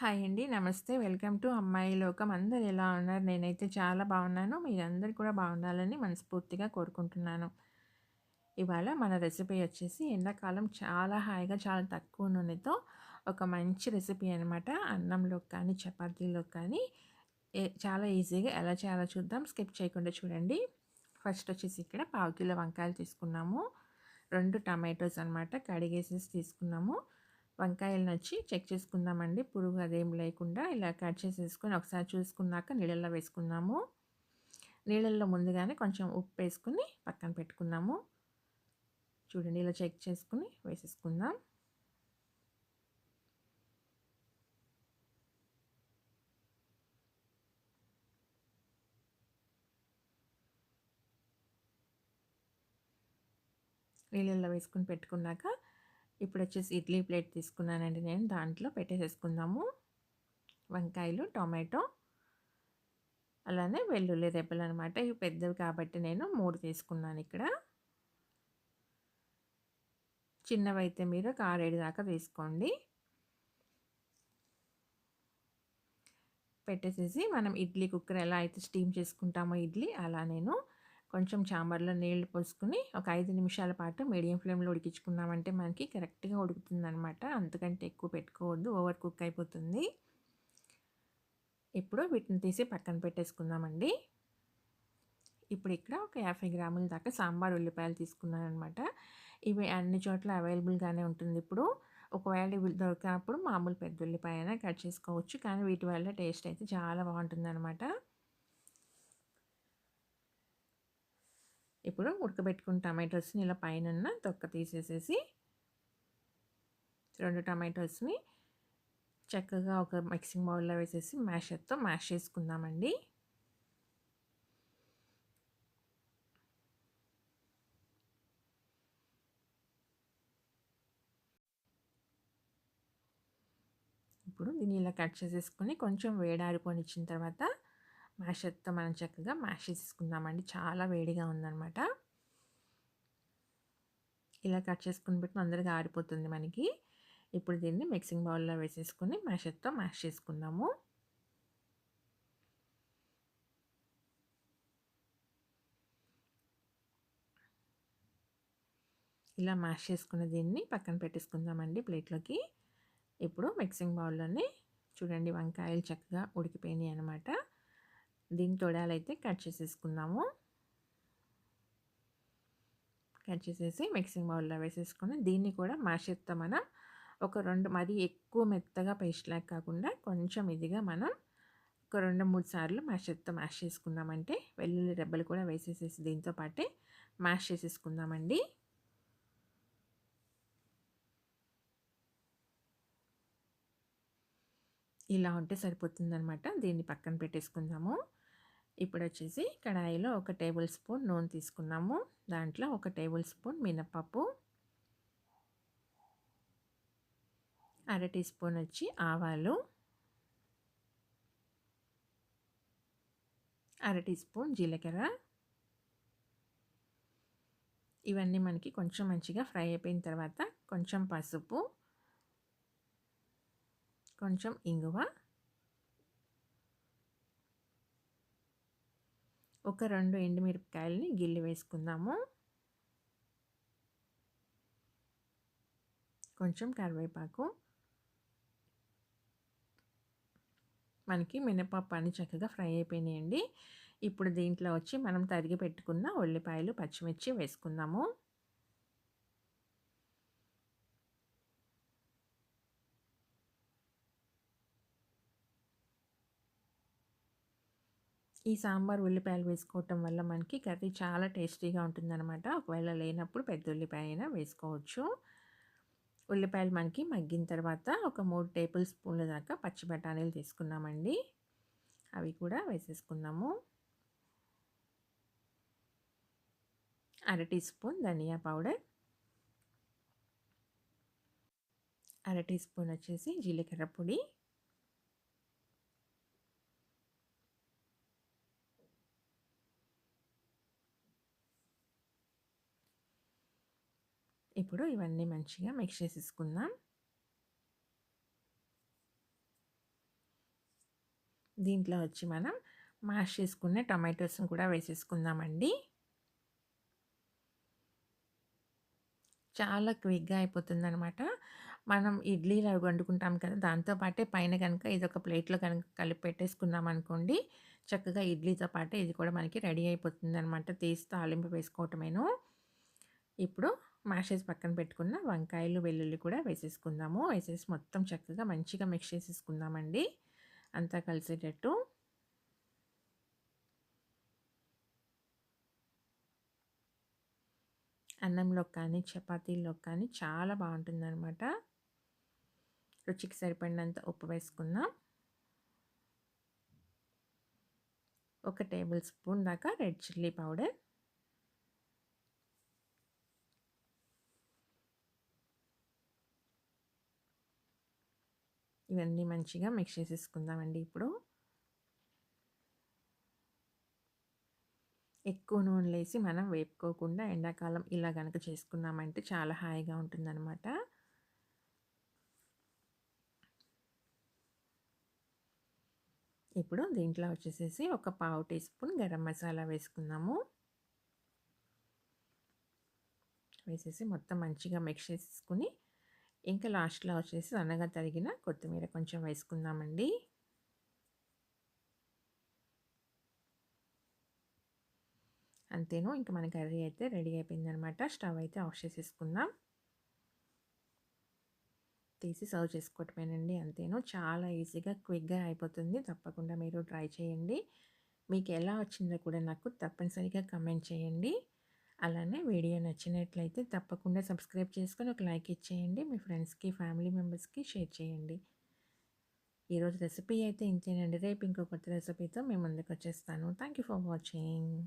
Hi అండి. నమస్తే. Welcome to అమ్మాయి లోకం. అందరు ఎలా ఉన్నారు? నేనైతే చాలా బాగున్నాను. మీరందరూ కూడా బాగుండాలని మనస్ఫూర్తిగా కోరుకుంటున్నాను. ఇవాళ మన రెసిపీ వచ్చేసి ఎండాకాలం చాలా హాయిగా, చాలా తక్కువ నూనెతో ఒక మంచి రెసిపీ అనమాట. అన్నంలో కానీ, చపాతీలో కానీ చాలా ఈజీగా ఎలా చేయాలో చూద్దాం. స్కిప్ చేయకుండా చూడండి. ఫస్ట్ వచ్చేసి ఇక్కడ పావు కిలో వంకాయలు తీసుకున్నాము. రెండు టమాటోస్ అనమాట కడిగేసేసి తీసుకున్నాము. వంకాయలను వచ్చి చెక్ చేసుకుందామండి. పురుగు అదేం లేకుండా ఇలా కట్ చేసేసుకొని ఒకసారి చూసుకున్నాక నీళ్ళల్లో వేసుకున్నాము. నీళ్ళల్లో ముందుగానే కొంచెం ఉప్పు వేసుకుని పక్కన పెట్టుకున్నాము. చూడండి ఇలా చెక్ చేసుకుని వేసేసుకుందాం. నీళ్ళల్లో వేసుకుని పెట్టుకున్నాక ఇప్పుడు వచ్చేసి ఇడ్లీ ప్లేట్ తీసుకున్నానండి నేను. దాంట్లో పెట్టేసేసుకుందాము. వంకాయలు టొమాటో అలానే వెల్లుల్లి రెబ్బలు అనమాట ఇవి పెద్దవి కాబట్టి నేను మూడు తీసుకున్నాను ఇక్కడ. చిన్నవైతే మీరు కారేడు దాకా తీసుకోండి పెట్టేసేసి మనం ఇడ్లీ కుక్కర్ ఎలా అయితే స్టీమ్ చేసుకుంటామో ఇడ్లీ అలా నేను కొంచెం చాంబర్లో నీళ్ళు పోసుకుని ఒక ఐదు నిమిషాల పాటు మీడియం ఫ్లేమ్లో ఉడికించుకున్నామంటే మనకి కరెక్ట్గా ఉడుకుతుందనమాట అంతకంటే ఎక్కువ పెట్టుకోవద్దు ఓవర్ కుక్ అయిపోతుంది. ఇప్పుడు వీటిని తీసి పక్కన పెట్టేసుకుందామండి. ఇప్పుడు ఇక్కడ ఒక యాభై గ్రాముల దాకా సాంబార్ ఉల్లిపాయలు తీసుకున్నాను అనమాట ఇవి అన్ని చోట్ల అవైలబుల్గానే ఉంటుంది ఇప్పుడు. ఒకవేళ ఇవి దొరికినప్పుడు మామూలు పెద్ద ఉల్లిపాయ కట్ చేసుకోవచ్చు కానీ వీటి వల్ల టేస్ట్ అయితే చాలా బాగుంటుంది అనమాట ఇప్పుడు ఉడకబెట్టుకున్న టమాటోస్ని ఇలా పైన తొక్క తీసేసేసి రెండు టమాటోస్ని చక్కగా ఒక మిక్సింగ్ బౌల్లో వేసేసి మ్యాషర్తో మ్యాష్ చేసుకుందామండి. ఇప్పుడు దీన్ని ఇలా కట్ చేసేసుకొని కొంచెం వేడారిపోనిచ్చిన తర్వాత మ్యాషర్తో మనం చక్కగా మ్యాష్ చేసుకుందామండి చాలా వేడిగా ఉందన్నమాట. ఇలా కట్ చేసుకుని పెట్టి అందరిగా ఆరిపోతుంది మనకి. ఇప్పుడు దీన్ని మిక్సింగ్ బౌల్లో వేసేసుకుని మ్యాషర్తో మ్యాష్ చేసుకుందాము. ఇలా మ్యాష్ చేసుకున్న దీన్ని పక్కన పెట్టేసుకుందామండి ప్లేట్లోకి. ఇప్పుడు మిక్సింగ్ బౌల్లోనే చూడండి వంకాయలు చక్కగా ఉడికిపోయినాయి అనమాట దీని తొడాలైతే కట్ చేసేసుకున్నాము కట్ చేసేసి మిక్సింగ్ బౌల్లో వేసేసుకుని దీన్ని కూడా మ్యాషర్తో మనం ఒక రెండు మరీ ఎక్కువ మెత్తగా పేస్ట్ లాగా కాకుండా కొంచెం ఇదిగా మనం ఒక రెండు మూడు సార్లు మ్యాషర్తో మ్యాష్ చేసుకున్నామంటే వెల్లుల్లి రెబ్బలు కూడా వేసేసేసి దీంతో పాటే మ్యాష్ చేసేసుకుందామండి. ఇలా ఉంటే సరిపోతుందనమాట దీన్ని పక్కన పెట్టేసుకుందాము. ఇప్పుడు వచ్చేసి కడాయిలో ఒక టేబుల్ స్పూన్ నూనె తీసుకున్నాము. దాంట్లో ఒక టేబుల్ స్పూన్ మినపప్పు. అర టీ స్పూన్ వచ్చి ఆవాలు. అర టీ స్పూన్ జీలకర్ర. ఇవన్నీ మనకి కొంచెం మంచిగా ఫ్రై అయిపోయిన తర్వాత కొంచెం పసుపు. కొంచెం ఇంగువ. ఒక రెండు ఎండుమిరపకాయలని గిల్లి వేసుకుందాము. కొంచెం కరివేపాకు. మనకి మినపప్పు అన్ని చక్కగా ఫ్రై అయిపోయినాయండి. ఇప్పుడు దీంట్లో వచ్చి మనం తరిగి పెట్టుకున్న ఉల్లిపాయలు పచ్చిమిర్చి వేసుకుందాము. ఈ సాంబార్ ఉల్లిపాయలు వేసుకోవటం వల్ల మనకి కర్రీ చాలా టేస్టీగా ఉంటుందన్నమాట. ఒకవేళ లేనప్పుడు పెద్ద ఉల్లిపాయ అయినా వేసుకోవచ్చు. ఉల్లిపాయలు మనకి మగ్గిన తర్వాత ఒక మూడు టేబుల్ స్పూన్ల దాకా పచ్చి బఠానీలు తీసుకున్నామండి. అవి కూడా వేసేసుకుందాము. అర టీ స్పూన్ ధనియా పౌడర్. అర టీ స్పూన్ వచ్చేసి జీలకర్ర పొడి. ఇప్పుడు ఇవన్నీ మంచిగా మిక్స్ చేసేసుకుందాం. దీంట్లో వచ్చి మనం మ్యాష్ చేసుకునే టమాటోస్ని కూడా వేసేసుకుందామండి. చాలా క్విక్గా అయిపోతుంది అనమాట మనం ఇడ్లీలు అవి వండుకుంటాం కదా దాంతో పాటే పైన కనుక ఇది ఒక ప్లేట్లో కనుక కలిపి పెట్టేసుకున్నాం అనుకోండి. చక్కగా ఇడ్లీతో పాటే ఇది కూడా మనకి రెడీ అయిపోతుంది అనమాట తీసి తాలింపు వేసుకోవటమేను. ఇప్పుడు మ్యాషేజ్ పక్కన పెట్టుకున్న వంకాయలు వెల్లుల్లి కూడా వేసేసుకుందాము. వేసేసి మొత్తం చక్కగా మంచిగా మిక్స్ చేసేసుకుందామండి. అంతా కలిసేటట్టు. అన్నంలో కానీ చపాతీల్లో కానీ చాలా బాగుంటుందన్నమాట. రుచికి సరిపడినంత ఉప్పు వేసుకుందాం. ఒక టేబుల్ స్పూన్ దాకా రెడ్ చిల్లీ పౌడర్. ఇవన్నీ మంచిగా మిక్స్ చేసేసుకుందామండి ఇప్పుడు. ఎక్కువ నూనె వేసి మనం వేపుకోకుండా ఎండాకాలం ఇలా కనుక చేసుకున్నామంటే చాలా హాయిగా ఉంటుందన్నమాట. ఇప్పుడు దీంట్లో వచ్చేసేసి ఒక పావు టీ స్పూన్ గరం మసాలా వేసుకుందాము. వేసేసి మొత్తం మంచిగా మిక్స్ చేసుకుని ఇంకా లాస్ట్లో వచ్చేసి సన్నగా తరిగిన కొత్తిమీర కొంచెం వేసుకుందామండి. అంతేను ఇంకా మన కర్రీ అయితే రెడీ అయిపోయిందనమాట. స్టవ్ అయితే ఆఫ్ చేసేసుకుందాం. తీసి సర్వ్ చేసుకోవటమేనండి అంతేను. చాలా ఈజీగా క్విక్గా అయిపోతుంది. తప్పకుండా మీరు ట్రై చేయండి. మీకు ఎలా వచ్చిందో కూడా నాకు తప్పనిసరిగా కమెంట్ చేయండి. అలానే వీడియో నచ్చినట్లయితే తప్పకుండా సబ్స్క్రైబ్ చేసుకొని ఒక లైక్ ఇచ్చేయండి. మీ ఫ్రెండ్స్కి ఫ్యామిలీ మెంబర్స్కి షేర్ చేయండి. ఈరోజు రెసిపీ అయితే ఇంతేనండి. రేపు ఇంకో కొత్త రెసిపీతో మేము ముందుకు వచ్చేస్తాను. Thank you for watching.